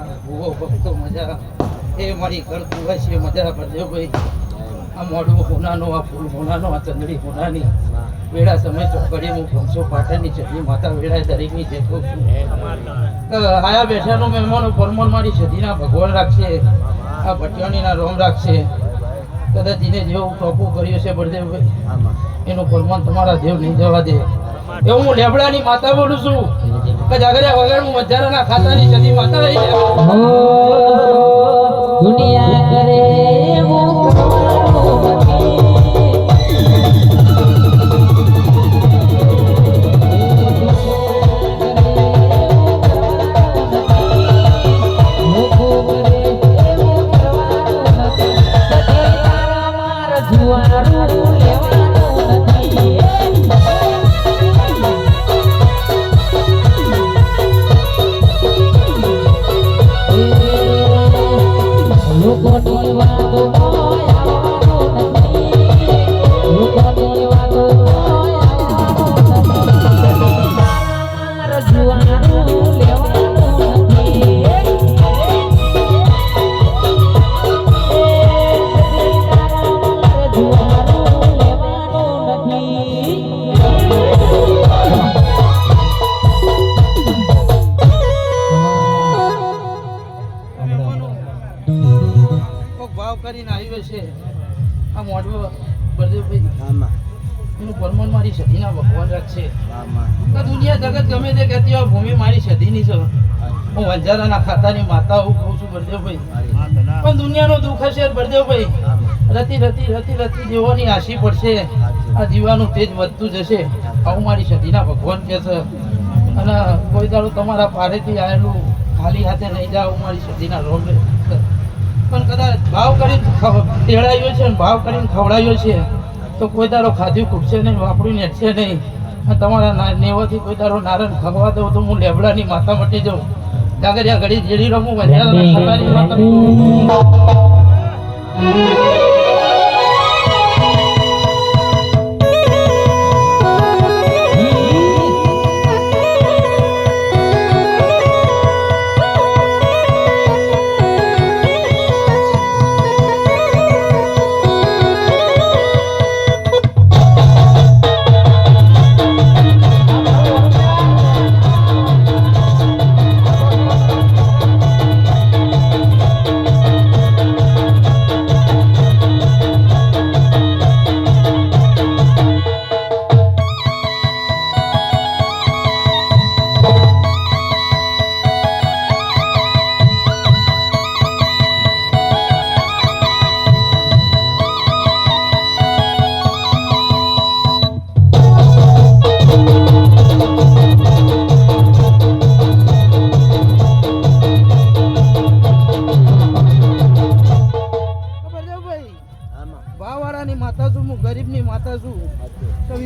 મજા ભૂવો ભક્તો મજા એ મારી કરતું હોય મજા ભરજો ભાઈ. આ મોઢું હોનાનો આ ફૂલ હોનાનો આ ચંદડી હોનાની. વેળા સમય ચોકડી હું ભમસો પાટણની ચટણી માતા વેળા દરેકની જેતો છું. આયા બેઠાનો મહેમાનો પરમોન મારી સદીના ભગવાન રાખશે. આ ભટિયાણીના રોમ રાખશે. કદાચ એને જેવું ટોપું કર્યું છે બળદેવભાઈ. એનું પરમોન તમારા દેવ નહીં જવા દે. એવું હું લેબડાની માતા બોલું છું. જાગર્યા વગર હું વધારાના ખાતાની સદી માતા રહી દુનિયા કરે એવું એનું પરમાન મારી સદીના ભગવાન રાખશે દુનિયા જગત ગમે તે કહેતી હોય ભૂમિ મારી સદીની છે. હું વંજારાના ખાતાની માતા હું કહું છું બળદેવભાઈ પણ દુનિયાનો દુઃખ હશે બળદેવભાઈ રતી રતી રતી રતી જીવોની આશી પડશે. આ જીવાનું તેજ વધતું જશે. આવું મારી સદીના ભગવાન કહે છે. અને કોઈ દાડો તમારા પારેથી આવેલું ખાલી હાથે નહીં જાવ મારી સદીના રોડ પણ કદાચ ભાવ કરીને તેડાયો છે ભાવ કરીને ખવડાયો છે. તો કોઈ દારો ખાધું ખૂટશે નહીં વાપરું નેટશે નહીં. તમારા નેવાથી કોઈ દારો નારણ ખગવા દઉં તો હું લેબડાની માથા મટી જાઉં. ડાગરિયા ઘડી જેડી રમું મજા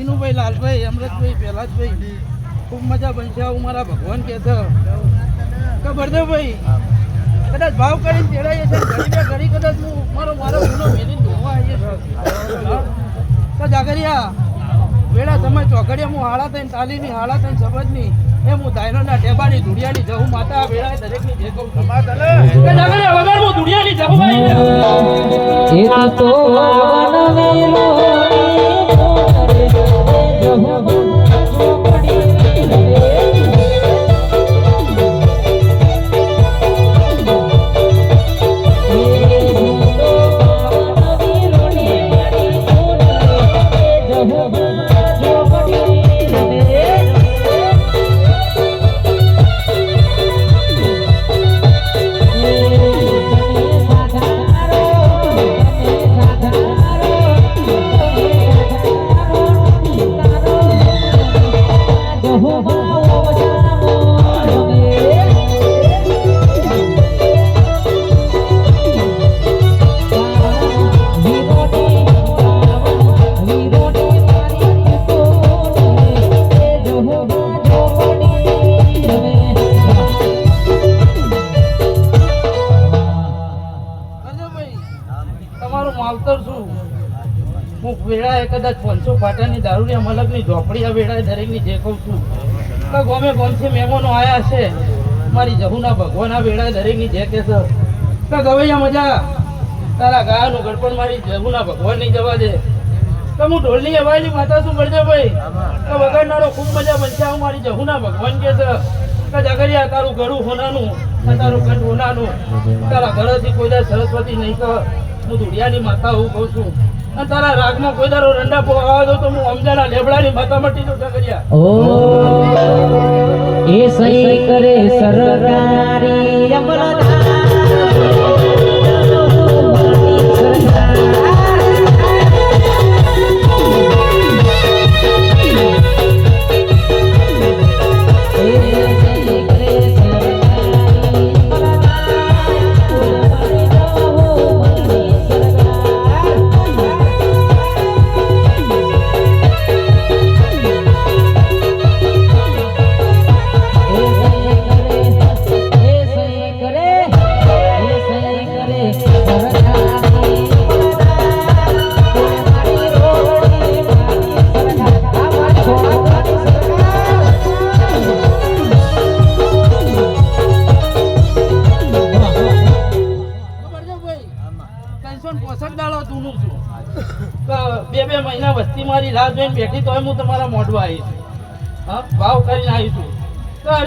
વિનુભાઈ લાલભાઈ અમૃતભાઈ પહેલાજભાઈ. ખૂબ મજા બનશે આવું મારા ભગવાન કહે છે. ખબર છે ભાઈ કદાચ ભાવ કરીને તેડાઈએ છે ગરીબે ઘડી કદાચ હું મારો મારો ગુનો મેલી ધોવા આવીએ જાગરિયા, વેળા સમય ચોકડીએ હું હાળા થઈને તાલીની, હાળા થઈને સમજની એ હું ધાયરોના ટેબાની ધુડિયાની જવું માતા, વેળાએ દરેકની જે કહું જાગરિયા, વગર હું ધુડિયાની જવું એક તો amor. હું વેળાએ કદાચ પાંચસો પાટાની દારૂની મલકની ઝોપડી આ વેળાએ દરેકની જે કહું છું. કે ગમે ગમથી મહેમાનો આયા છે, મારી જહુના ભગવાન આ વેળાએ દરેકની જે કહે છે કે ગવૈયા મજા તારા ગાયનું ગડપણ મારી જહુના ભગવાન નહીં જવા દે. તો હું ઢોલની અવાજની માતા શું કરજો ભાઈ? તો વગાડનારો ખૂબ મજા બનશે હું મારી જહુના ભગવાન કે છે કે જગરિયા, તારું ઘરું હોનાનું, તારું ઘર હોનાનું. તારા ઘરેથી કોઈ સરસ્વતી નહીં કર હું ધુડિયાની માતા હું કહું છું. તારા રાગમાં કોઈ દારો રંડા પો આવે તો હું અમજાના લેબડાની માતા મટી દઉં જગરિયા ઓ, એ સહી કરે સરકારી અમલદાર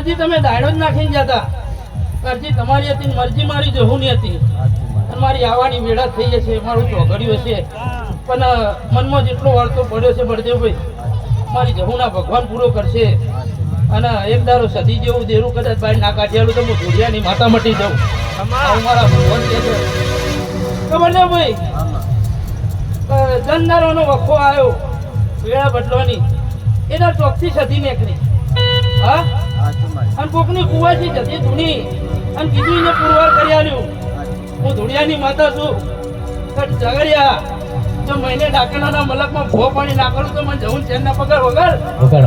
અરજી તમે દાડો જ નાખીને જતા. અરજી તમારી હતી મરજી મારી જહુની હતી. મારી આવવાની વેળા થઈ જશે, મારું ચોઘડ્યું હશે. પણ મનમાં જેટલો વાળતો પડ્યો છે બળદેવભાઈ, મારી જહુના ભગવાન પૂરો કરશે. અને એક દારો સદી જેવું દેરું કદાચ બહાર ના કાઢ્યાલું તો હું ધોડિયાની માતા મટી જાઉં. મારા ભગવાન ખબર છે. ભાઈ જનદારોનો વખો આવ્યો, વેળા બદલવાની. એના ચોકથી સદી નીકળી. હા? અને કોકની કુવાથી જતી ધૂણી. અને કીધું એને પુરવાર કરી આલ્યું. હું ધૂણિયાની માતા છું. કટ ઝઘડિયા. જો મહિને ડાકણાના મલકમાં ભો પાણી નાખડું તો મને જવું ચેનના પગાર વગર વગર.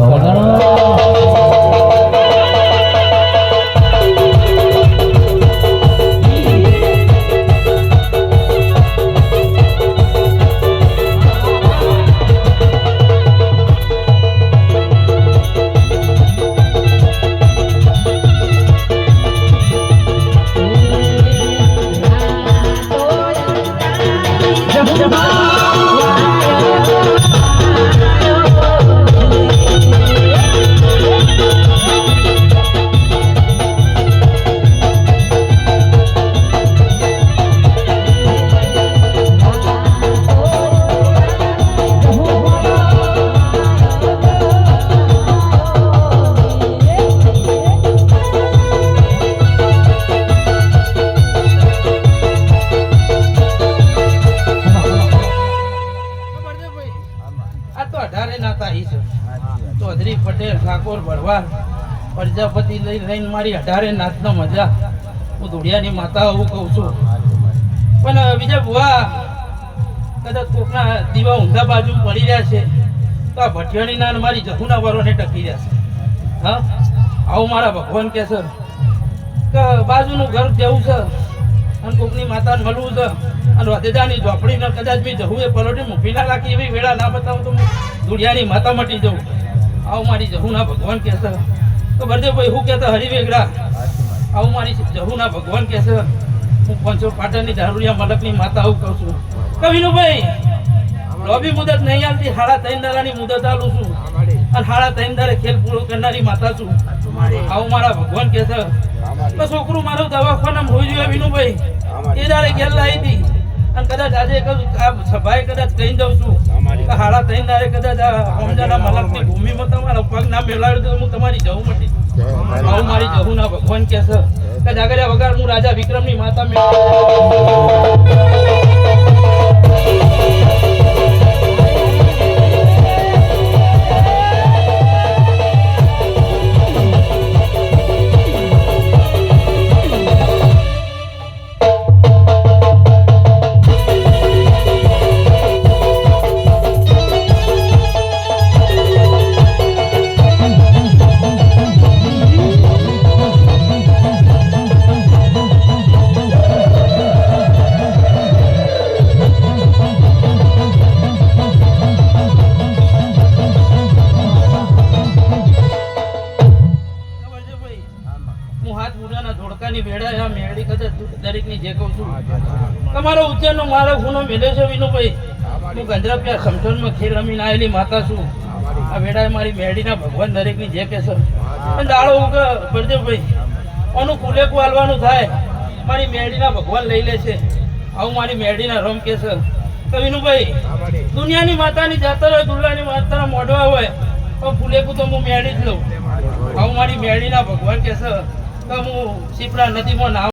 અઢારે નાતા છે. ચૌધરી પટેલ, ઠાકોર, ભરવાડ, પ્રજાપતિ લઈ લઈને મારી અઢારે નાતનો મજા. હું ધોળિયાની માતા આવું કહું છું. પણ બીજા ભુવા કદાચ કોકના દીવા ઊંધા બાજુ પડી રહ્યા છે, તો આ ભટિયાણીના નાન મારી જહુના વરોને ટકી રહ્યા છે. હા? આવું મારા ભગવાન કહે છે. કે, બાજુનું ઘર જેવું છે? અને કોકની માતાને મળવું છે અને વધેદાની ઝોપડીને કદાચ બી જવું એ પલોટી મૂકી ના રાખી એવી વેળા ના બતાવું તો દુડિયાની માતા મટી જવું. આવું મારી જહુના ભગવાન કહેશે. તો બળદેવભાઈ હું કહેતા? હરિવેગડા આવું મારી જહુના ભગવાન કહેશે. હું પંચો પાટણની ધારુડિયા મલકની માતા આવું કહું છું. કવિનુભાઈ લોબી મુદત નહીં આવતી હાડા ત્રણ દાડાની મુદત આલું છું. અને હાડા ત્રણ દાડે ખેલ પૂરો કરનારી માતા છું. આવું મારા ભગવાન કે છે. છોકરું મારું દવાખાનામાં હોઈ જોઈએ વિનુભાઈ. એ દાડે ઘેર લાવી હતી. અને કદાચ આજે સભાએ કદાચ કહી દઉં છું. તો હાડા ત્રણ દાડે કદાચ હોમજાના મલકની ભૂમિમાં તમારા પગ ના મેળાવ્યો તો હું તમારી જવું મટી આવું મારી જવું ના ભગવાન કહે છે. કે જાગર્યા વગર હું રાજા વિક્રમની માતા મેળવી ગુનો મેળ્યો છે વિનુભાઈ હું ગંજરાપિયા સમસોનમાં ખેલ રમીને આવેલી માતા છું. આ વેડાએ મારી મેડીના ભગવાન દરેકની જે કે પણ દાડો ઉગ ભાઈ. ઓનું કુલેકું હાલવાનું થાય. મારી મેડીના ભગવાન લઈ લે છે. આવું મારી મેડીના રમ કે છે. તો વિનુભાઈ દુનિયાની માતાની જાતર હોય દુર્લાની માતાના મોઢવા હોય, તો ફૂલેકું તો હું મેળી જ લઉં. આવું મારી મેડીના ભગવાન કેસર તો હું શીપડા નદીમાં નાવ